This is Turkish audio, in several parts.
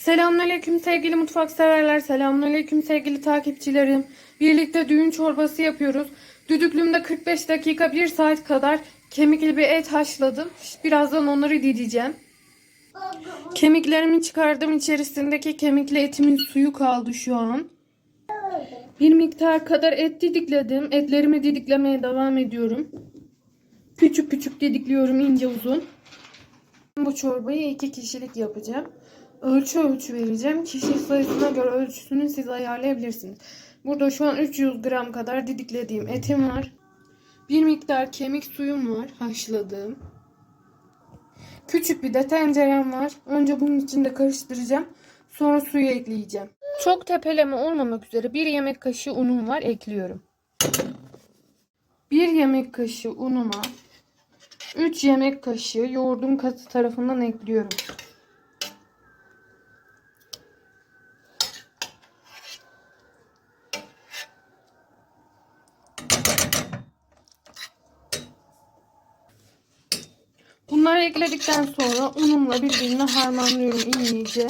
Selamünaleyküm sevgili mutfak severler. Selamünaleyküm sevgili takipçilerim. Birlikte düğün çorbası yapıyoruz. Düdüklümde 45 dakika 1 saat kadar kemikli bir et haşladım. Birazdan onları dideceğim. Kemiklerimi çıkardım. İçerisindeki kemikli etimin suyu kaldı şu an. Bir miktar kadar et didikledim. Etlerimi didiklemeye devam ediyorum. Küçük küçük didikliyorum ince uzun. Bu çorbayı iki kişilik yapacağım. Ölçü ölçü vereceğim. Kişi sayısına göre ölçüsünü siz ayarlayabilirsiniz. Burada şu an 300 gram kadar didiklediğim etim var. Bir miktar kemik suyum var haşladığım. Küçük bir de tencerem var. Önce bunun içinde karıştıracağım. Sonra suyu ekleyeceğim. Çok tepeleme olmamak üzere bir yemek kaşığı unum var ekliyorum. Bir yemek kaşığı unuma 3 yemek kaşığı yoğurdum katı tarafından ekliyorum. Bunları ekledikten sonra unumla birbirine harmanlıyorum iyice.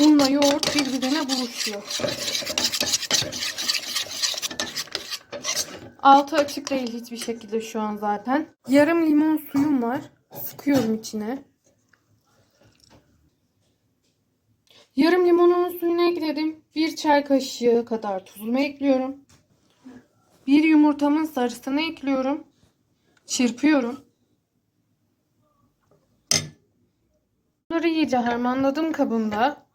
Unla yoğurt birbirine buluşuyor. Altı açık değil hiçbir şekilde şu an zaten. Yarım limon suyum var. Sıkıyorum içine. Yarım limonumun suyunu ekledim. Bir çay kaşığı kadar tuzumu ekliyorum. Bir yumurtamın sarısını ekliyorum. Çırpıyorum. Bunları iyice harmanladım kabımda.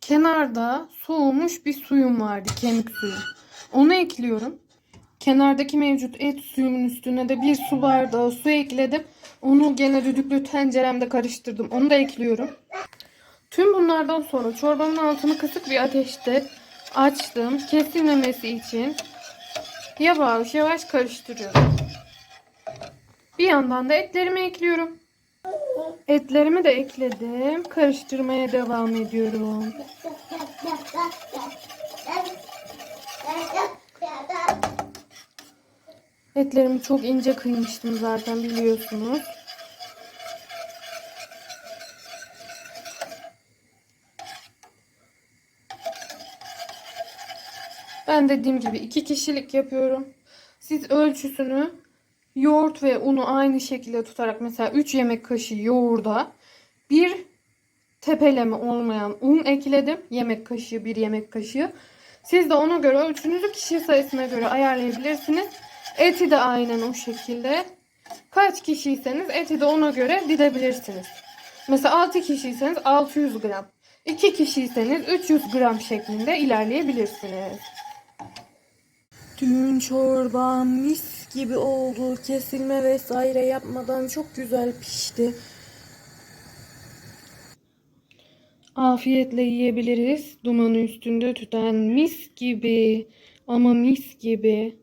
Kenarda soğumuş bir suyum vardı. Kemik suyu. Onu ekliyorum. Kenardaki mevcut et suyumun üstüne de bir su bardağı su ekledim. Onu gene düdüklü tenceremde karıştırdım. Onu da ekliyorum. Tüm bunlardan sonra çorbamın altını kısık bir ateşte açtım. Kesilmemesi için yavaş yavaş karıştırıyorum. Bir yandan da etlerimi ekliyorum. Etlerimi de ekledim. Karıştırmaya devam ediyorum. Etlerimi çok ince kıymıştım zaten biliyorsunuz. Ben dediğim gibi iki kişilik yapıyorum. Siz ölçüsünü yoğurt ve unu aynı şekilde tutarak mesela 3 yemek kaşığı yoğurda bir tepeleme olmayan un ekledim. Yemek kaşığı bir yemek kaşığı. Siz de ona göre ölçünüzü kişi sayısına göre ayarlayabilirsiniz. Eti de aynen o şekilde. Kaç kişiyseniz eti de ona göre didebilirsiniz. Mesela 6 kişiyseniz 600 gram. 2 kişiyseniz 300 gram şeklinde ilerleyebilirsiniz. Düğün çorbam mis gibi oldu. Kesilme vesaire yapmadan çok güzel pişti. Afiyetle yiyebiliriz. Dumanı üstünde tüten mis gibi ama mis gibi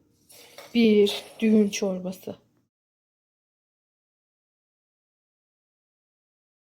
bir düğün çorbası.